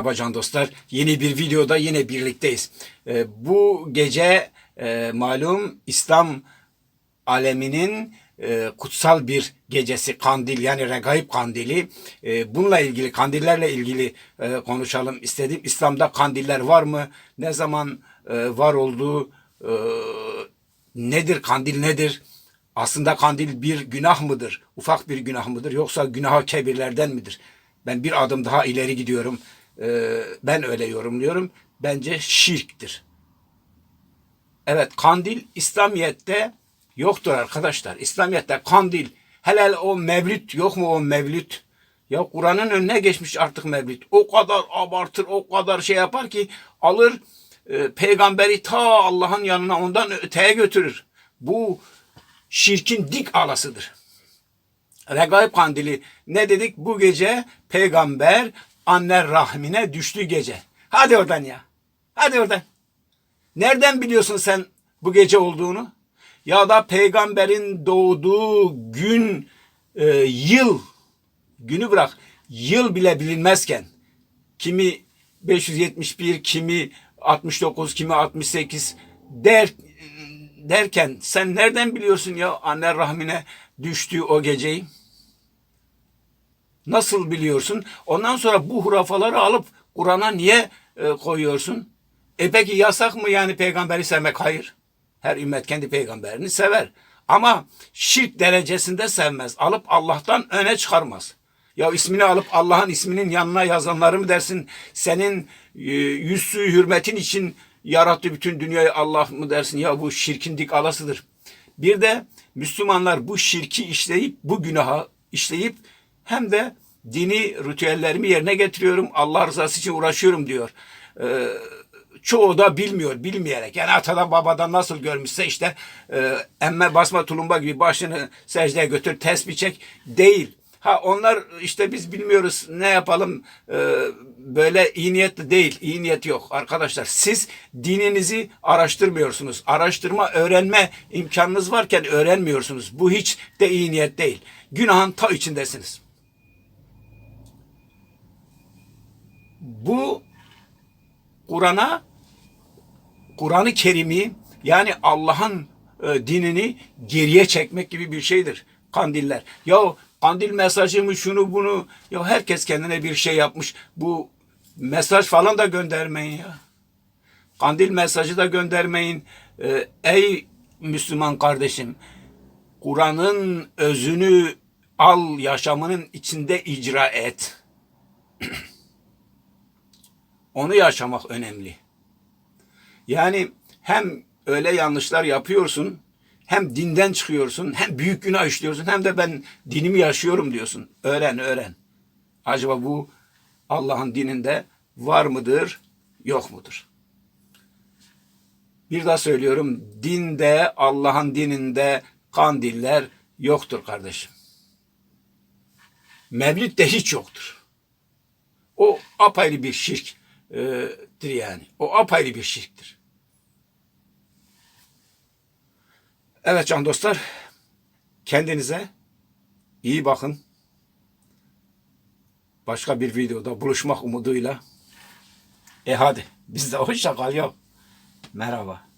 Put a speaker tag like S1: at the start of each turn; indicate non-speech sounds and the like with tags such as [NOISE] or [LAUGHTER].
S1: Merhaba can dostlar. Yeni bir videoda yine birlikteyiz. Ee, bu gece e, malum İslam aleminin e, kutsal bir gecesi kandil yani regaib kandili. E, bununla ilgili kandillerle ilgili e, konuşalım istedim. İslam'da kandiller var mı? Ne zaman var olduğu nedir kandil nedir? Aslında kandil bir günah mıdır? Ufak bir günah mıdır? Yoksa günaha kebirlerden midir? Ben bir adım daha ileri gidiyorum. Ee, ben öyle yorumluyorum. Bence şirktir. Evet kandil İslamiyet'te yoktur arkadaşlar. İslamiyet'te kandil helal o mevlüt yok mu o mevlüt? Ya Kur'an'ın önüne geçmiş artık mevlüt. O kadar abartır, o kadar şey yapar ki alır e, peygamberi ta Allah'ın yanına ondan öteye götürür. Bu şirkin dik alasıdır. Regaib kandili ne dedik? Bu gece peygamber anne rahmine düştü gece. Hadi oradan ya. Hadi oradan. Nereden biliyorsun sen bu gece olduğunu? Ya da peygamberin doğduğu gün, e, yıl, günü bırak, yıl bile bilinmezken, kimi 571, kimi 69, kimi 68 der, derken sen nereden biliyorsun ya anne rahmine düştüğü o geceyi? Nasıl biliyorsun? Ondan sonra bu hurafaları alıp Kur'an'a niye e, koyuyorsun? E peki yasak mı yani peygamberi sevmek? Hayır. Her ümmet kendi peygamberini sever. Ama şirk derecesinde sevmez. Alıp Allah'tan öne çıkarmaz. Ya ismini alıp Allah'ın isminin yanına yazanları mı dersin? Senin e, yüz suyu hürmetin için yarattı bütün dünyayı Allah mı dersin? Ya bu şirkin dik alasıdır. Bir de Müslümanlar bu şirki işleyip bu günaha işleyip hem de dini ritüellerimi yerine getiriyorum. Allah rızası için uğraşıyorum diyor. Ee, çoğu da bilmiyor, bilmeyerek. Yani atadan babadan nasıl görmüşse işte e, emme basma tulumba gibi başını secdeye götür, tesbih çek değil. Ha onlar işte biz bilmiyoruz ne yapalım e, böyle iyi niyetli değil, iyi niyet yok arkadaşlar. Siz dininizi araştırmıyorsunuz. Araştırma, öğrenme imkanınız varken öğrenmiyorsunuz. Bu hiç de iyi niyet değil. Günahın ta içindesiniz. Bu Kur'an'a Kur'an-ı Kerim'i yani Allah'ın e, dinini geriye çekmek gibi bir şeydir kandiller. Ya kandil mesajı mı şunu bunu ya herkes kendine bir şey yapmış. Bu mesaj falan da göndermeyin ya. Kandil mesajı da göndermeyin. E, ey Müslüman kardeşim Kur'an'ın özünü al yaşamının içinde icra et. [CLEARS THROAT] Onu yaşamak önemli. Yani hem öyle yanlışlar yapıyorsun, hem dinden çıkıyorsun, hem büyük günah işliyorsun, hem de ben dinimi yaşıyorum diyorsun. Öğren, öğren. Acaba bu Allah'ın dininde var mıdır, yok mudur? Bir daha söylüyorum, dinde, Allah'ın dininde kandiller yoktur kardeşim. Mevlid de hiç yoktur. O apayrı bir şirktir yani. O apayrı bir şirktir. Evet can dostlar, kendinize iyi bakın. Başka bir videoda buluşmak umuduyla. E hadi, bizde hoşça kal yok. Merhaba.